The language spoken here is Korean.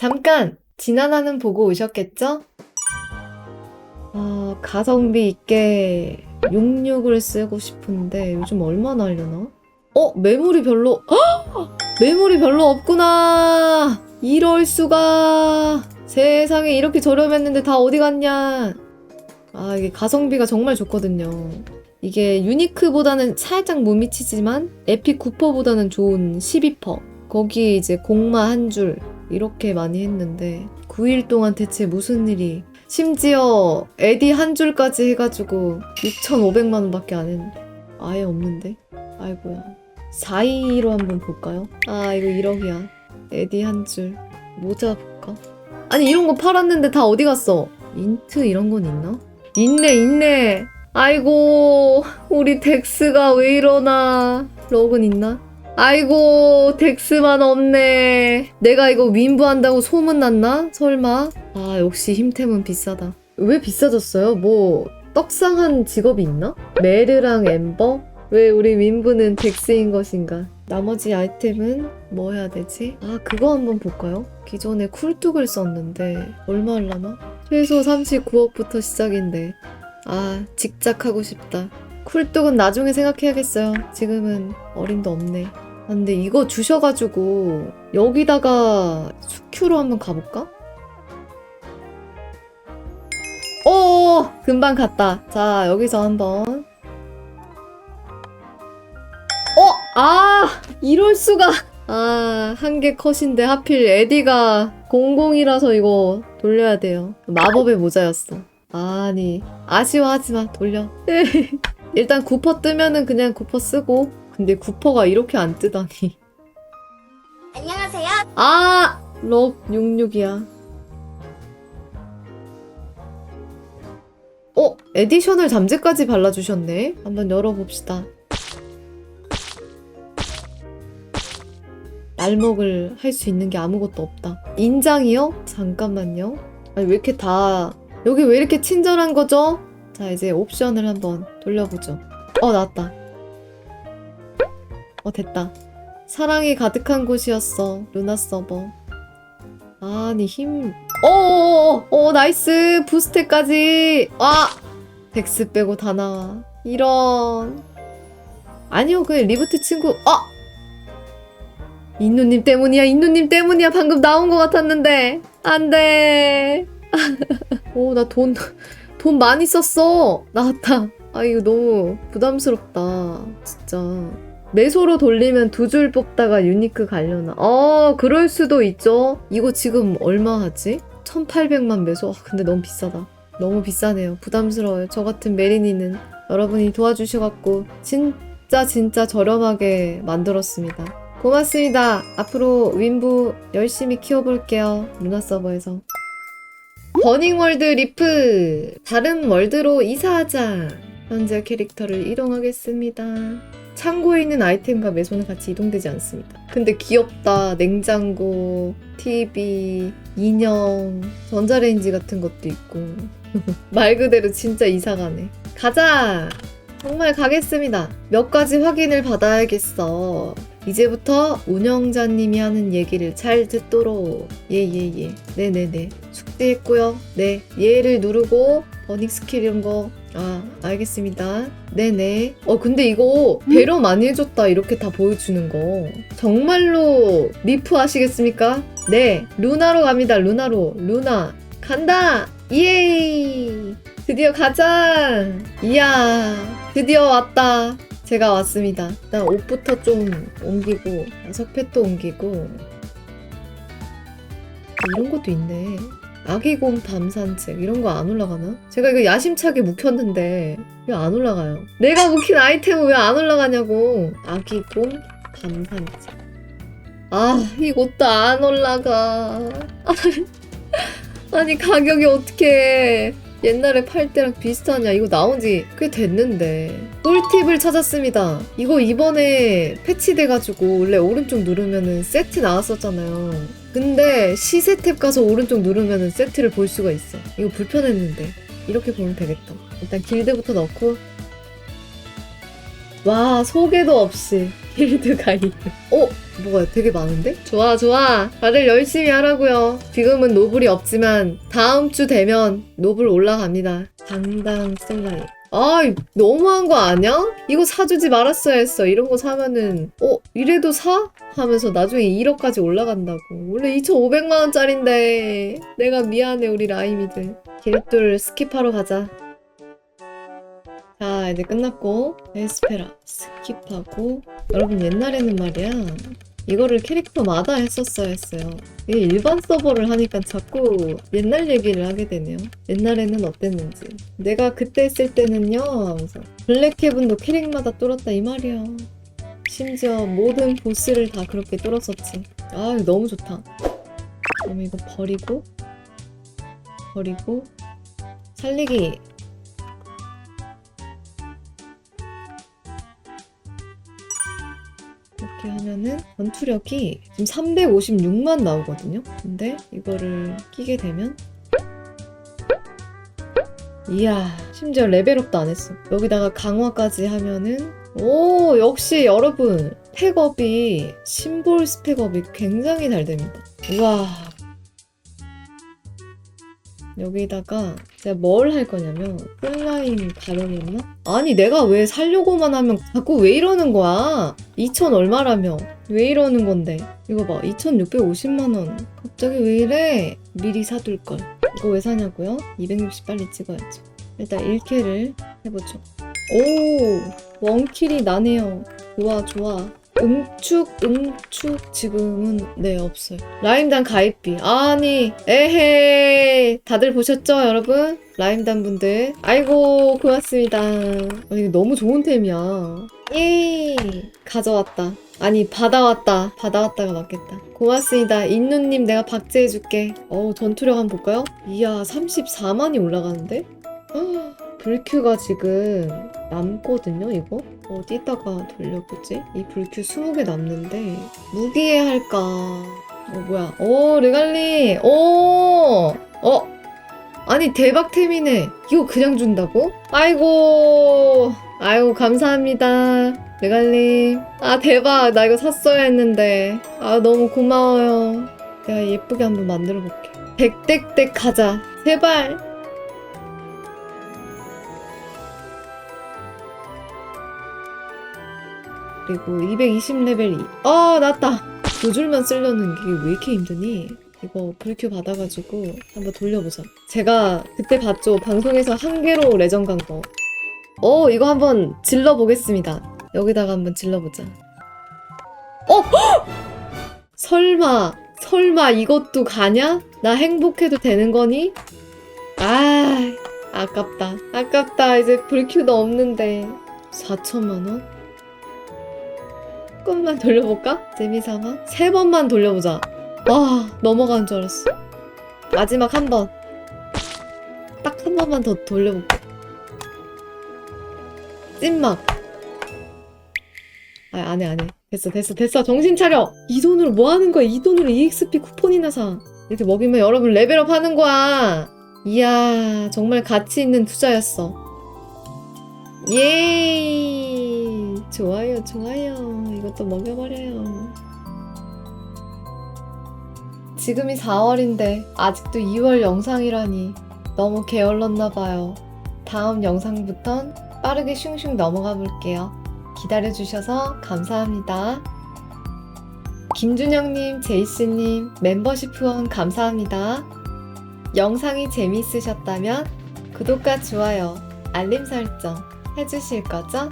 잠깐 지나나는 보고 오셨겠죠? 아, 가성비 있게 66을 쓰고 싶은데 요즘 얼마나 하려나? 어, 매물이 별로 헉! 매물이 별로 없구나. 이럴 수가. 세상에 이렇게 저렴했는데 다 어디 갔냐? 아, 이게 가성비가 정말 좋거든요. 이게 유니크보다는 살짝 못 미치지만 에픽 쿠퍼보다는 좋은 12퍼. 거기에 이제 공마 한 줄 이렇게 많이 했는데 9일 동안 대체 무슨 일이 심지어 에디 한 줄까지 해가지고 6,500만 원밖에 안 했는데 아예 없는데 아이고야 4위로 한번 볼까요? 아 이거 1억이야 에디 한 줄 모자 볼까? 아니 이런 거 팔았는데 다 어디 갔어? 인트 이런 건 있나? 있네 있네 아이고 우리 덱스가 왜 이러나 럭은 있나? 아이고 덱스만 없네 내가 이거 윈부한다고 소문났나? 설마? 아 역시 힘템은 비싸다 왜 비싸졌어요? 뭐 떡상한 직업이 있나? 메르랑 엠버? 왜 우리 윈부는 덱스인 것인가? 나머지 아이템은 뭐 해야 되지? 아 그거 한번 볼까요? 기존에 쿨뚝을 썼는데 얼마 할라나? 최소 39억부터 시작인데 아 직작하고 싶다 쿨뚝은 나중에 생각해야겠어요 지금은 어림도 없네 아, 근데 이거 주셔가지고 여기다가 수큐로 한번 가볼까? 어 금방 갔다 자 여기서 한번 어! 아! 이럴 수가! 아, 한 개 컷인데 하필 에디가 00이라서 이거 돌려야 돼요. 마법의 모자였어. 아니, 아쉬워하지마, 돌려. 일단 9퍼 뜨면은 그냥 9퍼 쓰고. 근데 9퍼가 이렇게 안 뜨다니. 안녕하세요. 아! 럭 66이야. 어? 에디셔널 잠재까지 발라주셨네? 한번 열어봅시다. 날먹을 할 수 있는 게 아무것도 없다. 인장이요? 잠깐만요. 아니, 왜 이렇게 다, 여기 왜 이렇게 친절한 거죠? 자, 이제 옵션을 한번 돌려보죠. 어, 나왔다. 어, 됐다. 사랑이 가득한 곳이었어. 루나 서버. 아니, 힘. 어어어, 어, 나이스. 부스트까지. 아! 덱스 빼고 다 나와. 이런. 아니요, 그 리부트 친구. 아! 인누님 때문이야, 인누님 때문이야. 방금 나온 것 같았는데. 안 돼. 오, 나 돈, 돈 많이 썼어. 나왔다. 아, 이거 너무 부담스럽다. 진짜. 매소로 돌리면 두 줄 뽑다가 유니크 가려나. 어, 그럴 수도 있죠. 이거 지금 얼마 하지? 1800만 매소. 아, 근데 너무 비싸다. 너무 비싸네요. 부담스러워요. 저 같은 메리니는 여러분이 도와주셔갖고 진짜 진짜 저렴하게 만들었습니다. 고맙습니다. 앞으로 윈부 열심히 키워볼게요. 루나 서버에서. 버닝월드 리프! 다른 월드로 이사하자! 현재 캐릭터를 이동하겠습니다. 창고에 있는 아이템과 매소는 같이 이동되지 않습니다. 근데 귀엽다. 냉장고, TV, 인형, 전자레인지 같은 것도 있고. 말 그대로 진짜 이사 가네. 가자! 정말 가겠습니다. 몇 가지 확인을 받아야겠어. 이제부터 운영자님이 하는 얘기를 잘 듣도록. 예, 예, 예. 네네네. 숙제했고요. 네. 얘를 누르고, 버닝 스킬 이런 거. 아, 알겠습니다. 네네. 어, 근데 이거 배려 많이 해줬다. 이렇게 다 보여주는 거. 정말로 리프 아시겠습니까? 네. 루나로 갑니다. 루나로. 루나. 간다! 예이! 드디어 가자! 이야. 드디어 왔다. 제가 왔습니다. 일단 옷부터 좀 옮기고, 석패도 옮기고. 이런 것도 있네. 아기곰 밤 산책 이런 거 안 올라가나? 제가 이거 야심차게 묵혔는데 왜 안 올라가요? 내가 묵힌 아이템은 왜 안 올라가냐고 아기곰 밤 산책 아 이것도 안 올라가 아니 가격이 어떻게 옛날에 팔 때랑 비슷하냐? 이거 나온 지 꽤 됐는데. 꿀팁을 찾았습니다. 이거 이번에 패치돼가지고 원래 오른쪽 누르면은 세트 나왔었잖아요. 근데 시세 탭 가서 오른쪽 누르면은 세트를 볼 수가 있어. 이거 불편했는데. 이렇게 보면 되겠다. 일단 길드부터 넣고. 와 소개도 없이 필드 가이드. 어? 뭐가 되게 많은데? 좋아, 좋아. 다들 열심히 하라고요. 지금은 노블이 없지만 다음 주 되면 노블 올라갑니다. 당당 슬라임. 아, 너무한 거 아니야? 이거 사주지 말았어야 했어. 이런 거 사면은, 어, 이래도 사? 하면서 나중에 1억까지 올라간다고. 원래 2,500만 원짜린데. 내가 미안해, 우리 라임이들. 길돌 스킵하러 가자. 자, 이제 끝났고, 에스페라 스킵하고. 여러분, 옛날에는 말이야. 이거를 캐릭터마다 했었어야 했어요. 이게 일반 서버를 하니까 자꾸 옛날 얘기를 하게 되네요. 옛날에는 어땠는지. 내가 그때 했을 때는요, 하면서. 블랙헤븐도 캐릭마다 뚫었다 이 말이야. 심지어 모든 보스를 다 그렇게 뚫었었지. 아, 너무 좋다. 그럼 이거 버리고, 버리고, 살리기. 이렇게 하면은 전투력이 지금 356만 나오거든요. 근데 이거를 끼게 되면 이야 심지어 레벨업도 안 했어. 여기다가 강화까지 하면은 오 역시 여러분 스펙업이 심볼 스펙업이 굉장히 잘 됩니다. 우와 여기다가 제가 뭘 할 거냐면 플라임 가려냈나? 아니 내가 왜 살려고만 하면 자꾸 왜 이러는 거야? 2천 얼마라며. 왜 이러는 건데? 이거 봐. 2,650만 원. 갑자기 왜 이래? 미리 사둘 걸. 이거 왜 사냐고요? 260 빨리 찍어야죠. 일단 1킬을 해보죠. 오! 원킬이 나네요. 좋아 좋아 응축 응축 지금은 네 없어요. 라임단 가입비. 아니 에헤. 다들 보셨죠 여러분? 라임단 분들. 아이고 고맙습니다. 아, 이거 너무 좋은 템이야. 예. 가져왔다. 아니 받아왔다. 받아왔다가 맞겠다. 고맙습니다. 인누님 내가 박제해줄게. 어우 전투력 한번 볼까요? 이야 34만이 올라가는데? 헉, 불큐가 지금 남거든요 이거? 어디다가 돌려보지? 이 불큐 20개 남는데 무기에 할까? 어 뭐야? 오 르갈리! 오 어? 아니 대박템이네. 이거 그냥 준다고? 아이고. 아이고 감사합니다. 르갈님 아 대박. 나 이거 샀어야 했는데. 아 너무 고마워요. 내가 예쁘게 한번 만들어 볼게. 백덱덱 가자. 제발 그리고 220레벨 2. 아, 났다. 두 줄만 쓰려는 게 왜 이렇게 힘드니? 이거 불큐 받아가지고 한번 돌려보자. 제가 그때 봤죠. 방송에서 한 개로 레전 간 거. 어, 이거 한번 질러보겠습니다. 여기다가 한번 질러보자. 어! 헉! 설마, 설마 이것도 가냐? 나 행복해도 되는 거니? 아, 아깝다. 아깝다. 이제 불큐도 없는데. 4천만원? 조금만 돌려볼까? 재미삼아? 세 번만 돌려보자. 와, 넘어가는 줄 알았어. 마지막 한 번. 딱 한 번만 더 돌려볼게. 찐막. 아, 안 해, 안 해. 됐어, 됐어, 됐어. 정신 차려! 이 돈으로 뭐 하는 거야? 이 돈으로 EXP 쿠폰이나 사. 이렇게 먹이면 여러분 레벨업 하는 거야. 이야, 정말 가치 있는 투자였어. 예이! 좋아요, 좋아요. 이것도 먹여버려요. 지금이 4월인데 아직도 2월 영상이라니 너무 게을렀나봐요. 다음 영상부턴 빠르게 슝슝 넘어가 볼게요. 기다려주셔서 감사합니다. 김준영님, 제이스님, 멤버십 후원 감사합니다. 영상이 재미있으셨다면 구독과 좋아요, 알림 설정 해주실 거죠?